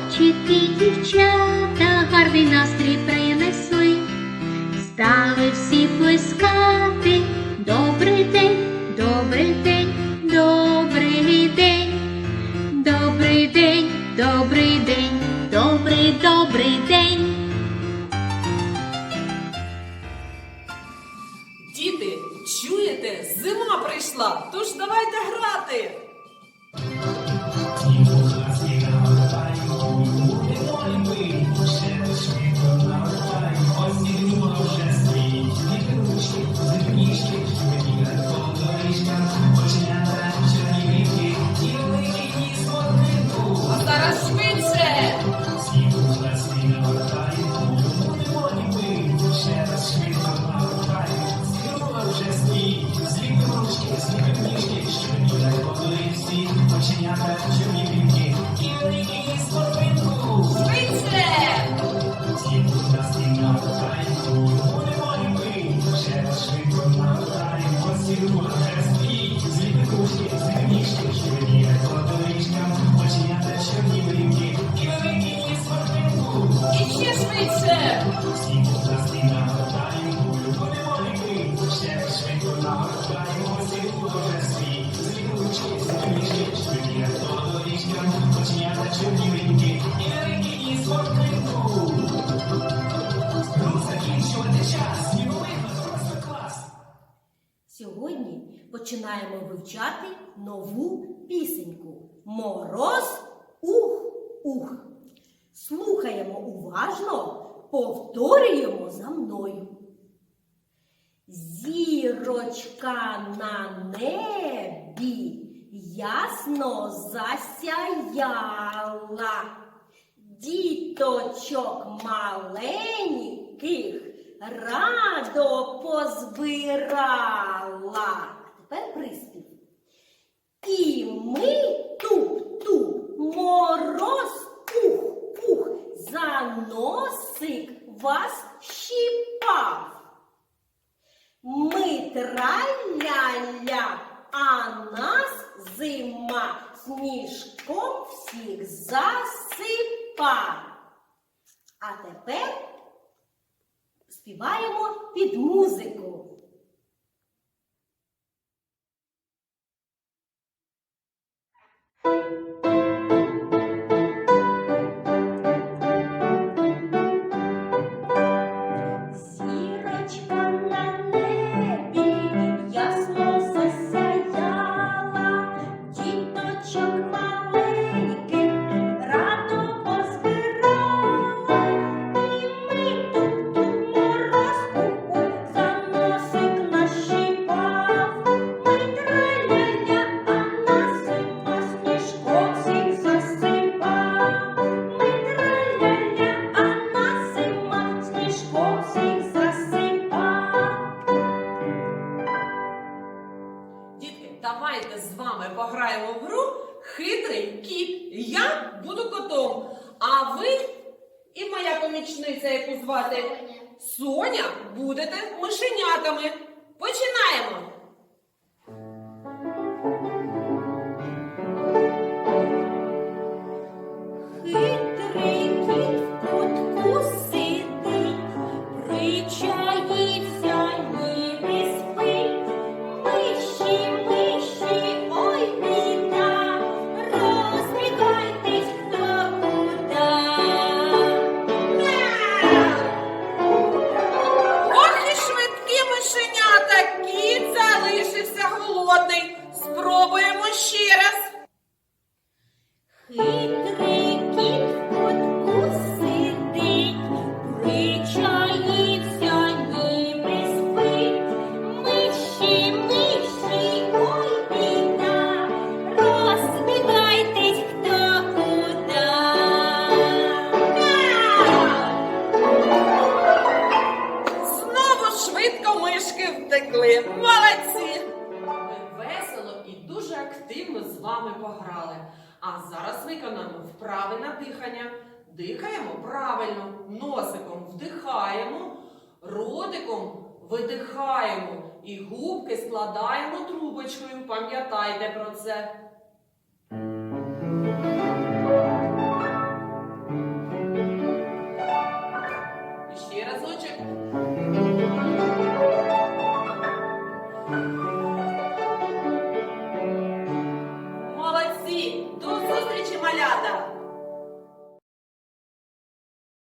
Хлопчики, дівчата, гарний настрій принесли, стали всі плескати. Добрий день, добрий день, добрий день, добрий день, добрий день, добрий, добрий день. Діти, чуєте, зима прийшла, тож давайте грати. Швидше. Сьогодні починаємо вивчати нову пісеньку Мороз ух ух. Слухаємо уважно, повторюємо за мною. Зірочка на небі ясно засяяла. Діточок маленьких радо позбирала. Тепер приспів. І ми туп-туп, мороз пух-пух, за носик вас щіпав. Ми траля-ля, а нас зима сніжком всіх засипа. А тепер співаємо під музику. Гру Хитрий кіт. Я буду котом. А ви і моя помічниця, яку звати Соня, будете мишенятами. Втекли. Молодці! Ми весело і дуже активно з вами пограли. А зараз виконаємо вправи на дихання. Дихаємо правильно, носиком вдихаємо, ротиком видихаємо і губки складаємо трубочкою. Пам'ятайте про це.